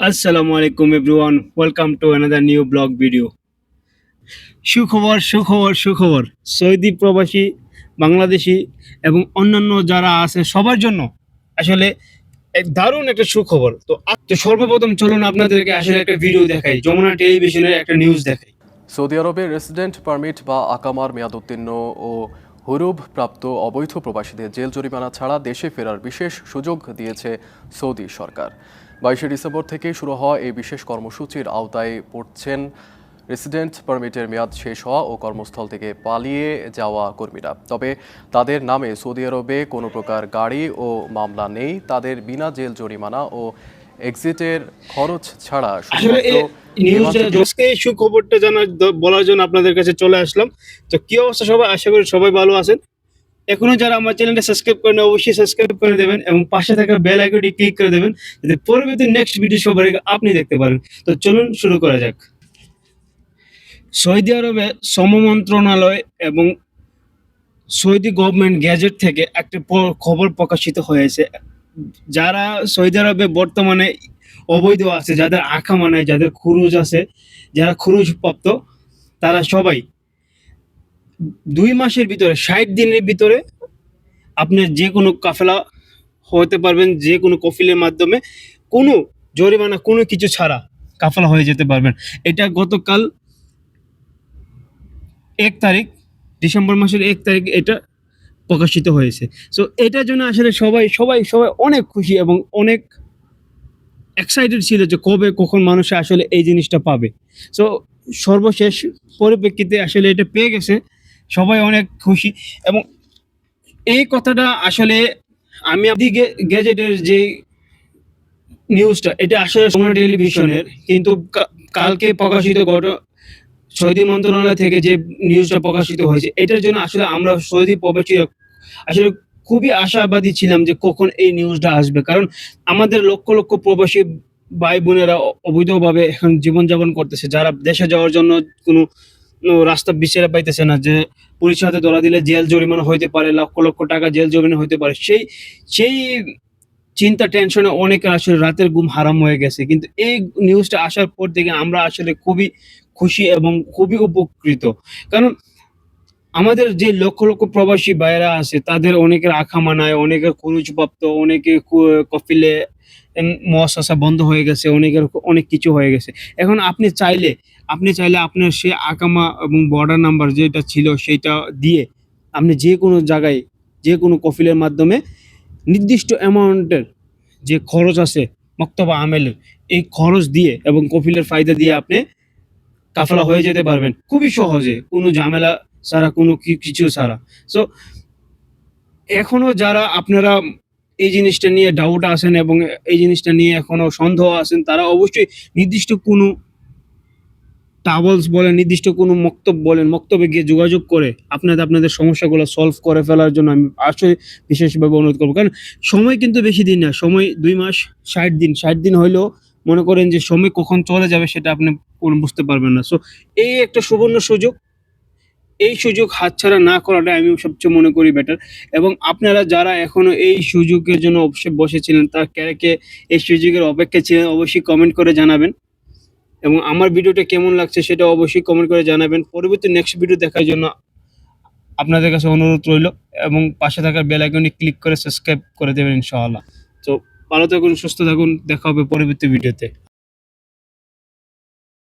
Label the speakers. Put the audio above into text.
Speaker 1: আসসালামু আলাইকুম everyone welcome to another new vlog video সুখবর সুখবর সুখবর। সৌদি প্রবাসী বাংলাদেশি এবং অন্যান্য যারা আছে সবার জন্য আসলে এক দারুণ একটা সুখবর। তো তো সর্বপ্রথম চলুন আপনাদেরকে আসলে একটা ভিডিও দেখাই যমুনা টেলিভিশনের একটা নিউজ দেখাই।
Speaker 2: সৌদি আরবে রেসিডেন্ট পারমিট বা আকামার মেয়াদ উত্তীর্ণ ও হুরুব প্রাপ্ত অবৈধ প্রবাসীদের জেল জরিমানা ছাড়া দেশে ফেরার বিশেষ সুযোগ দিয়েছে সৌদি সরকার। বাইশে ডিসেম্বর থেকে শুরু হওয়া এই বিশেষ কর্মসূচির আওতায় পড়ছেন রেসিডেন্ট পারমিটের মেয়াদ শেষ হওয়া ও কর্মস্থল থেকে পালিয়ে যাওয়া কর্মীরা। তবে তাদের নামে সৌদি আরবে কোনো প্রকার গাড়ি ও মামলা নেই। তাদের বিনা জেল জরিমানা ও এক্সিটের খরচ ছাড়া
Speaker 1: সুখবরটা জানার বলার জন্য আপনাদের কাছে চলে আসলাম। তো কি অবস্থা সবাই? আশা করি সবাই ভালো আছেন। এখনও যারা আমার চ্যানেলটা সাবস্ক্রাইব করেন, অবশ্যই সাবস্ক্রাইব করে দেবেন এবং পাশে থাকা বেল আইকনটি ক্লিক করে দেবেন, যাতে পরবর্তী নেক্সট ভিডিও সবার আগে আপনি দেখতে পারেন। তো চলুন শুরু করা যাক। সৌদি আরবে শ্রম মন্ত্রণালয় এবং সৌদি গভর্নমেন্ট গ্যাজেট থেকে একটা খবর প্রকাশিত হয়েছে। যারা সৌদি আরবে বর্তমানে অবৈধ আছে, যাদের আঁকা মানে যাদের খুরুজ আছে, যারা খুরুজ প্রাপ্ত তারা সবাই দুই মাসের ভিতরে, ষাট দিনের ভিতরে আপনি যে কোনো কাফেলা হতে পারবেন, যে কোনো কফিলের মাধ্যমে। কোনো জরিমানা, কোনো কিছু ছাড়া কাফেলা হয়ে যেতে পারবেন। এটা গতকাল এক তারিখ, ডিসেম্বর মাসের এক তারিখ এটা প্রকাশিত হয়েছে। সো এটার জন্য আসলে সবাই সবাই সবাই অনেক খুশি এবং অনেক এক্সাইটেড ছিল যে কবে, কখন মানুষ আসলে এই জিনিসটা পাবে। সো সর্বশেষ পরিপ্রেক্ষিতে আসলে এটা পেয়ে গেছে। সবাই অনেক খুশি এবং এই কথাটা আসলে আমি আপনি গ্যাজেটের যে নিউজটা, এটা আসলে টেলিভিশনের, কিন্তু কালকে প্রকাশিত ঘট সৌদি মন্ত্রণালয় থেকে যে নিউজটা প্রকাশিত হয়েছে, এটার জন্য আসলে আমরা সৌদি প্রবাসী আসলে খুবই আশাবাদী ছিলাম যে কখন এই নিউজটা আসবে। কারণ আমাদের লক্ষ লক্ষ প্রবাসী ভাই বোনেরা অবৈধভাবে এখন জীবনযাপন করতেছে, যারা দেশে যাওয়ার জন্য কোনো রাস্তা বিচারে পাইতেছে না যে পুলিশের হাতে ধরা দিলে জেল জরিমানা হইতে পারে, লক্ষ লক্ষ টাকা জেল জরিমানা হইতে পারে। সেই সেই চিন্তা, টেনশনে অনেকের আসলে রাতের ঘুম হারাম হয়ে গেছে। কিন্তু এই নিউজটা আসার পর থেকে আমরা আসলে খুবই খুশি এবং খুবই উপকৃত। কারণ আমাদের যে লক্ষ লক্ষ প্রবাসী বাইরা আছে, তাদের অনেকের আখা মানায়, অনেকের খরচপ্রাপ্ত, অনেকে কফিলে মহাশাসা বন্ধ হয়ে গেছে, অনেকের অনেক কিছু হয়ে গেছে। এখন আপনি চাইলে আপনি চাইলে আপনার সে আকামা এবং বর্ডার নাম্বার যেটা ছিল সেটা দিয়ে আপনি যে কোনো জায়গায়, যে কোনো কফিলের মাধ্যমে নির্দিষ্ট অ্যামাউন্টের যে খরচ আছে, মক্তবা আমেলে, এই খরচ দিয়ে এবং কফিলের ফায়দা দিয়ে আপনি কাফলা হয়ে যেতে পারবেন। খুবই সহজে, কোনো ঝামেলা ছাড়া, কোনো কিছু ছাড়া। সো এখনও যারা আপনারা এই জিনিসটা নিয়ে ডাউট আছেন এবং এই জিনিসটা নিয়ে এখনও সন্দেহ আছেন, তারা অবশ্যই নির্দিষ্ট কোনো টাওয়ালস বলেন, নির্দিষ্ট কোনো মক্তব বলেন মক্তবে গিয়ে যোগাযোগ করে আপনাদের আপনাদের সমস্যাগুলো সলভ করে ফেলার জন্য আমি আসলে বিশেষভাবে অনুরোধ করব। কারণ সময় কিন্তু বেশি দিন না, সময় দুই মাস ষাট দিন ষাট দিন হইলেও মনে করেন যে সময় কখন চলে যাবে সেটা আপনি বুঝতে পারবেন না। সো এই একটা সুবর্ণ সুযোগ এই সুযোগ হাতছাড়া না করাটা আমি সবচেয়ে মনে করি বেটার এবং আপনারা যারা এখনও এই সুযোগের জন্য অবশ্যই বসেছিলেন, তার কে কে এই সুযোগের অপেক্ষা ছিলেন অবশ্যই কমেন্ট করে জানাবেন। এবং আমার ভিডিওটা কেমন লাগছে সেটা অবশ্যই কমেন্ট করে জানাবেন। পরবর্তী নেক্সট ভিডিও দেখার জন্য আপনাদের কাছে অনুরোধ রইল এবং পাশে থাকার বেল ক্লিক করে সাবস্ক্রাইব করে দেবেন ইনশাআল্লাহ। তো ভালো থাকুন, সুস্থ থাকুন, দেখা হবে পরবর্তী ভিডিওতে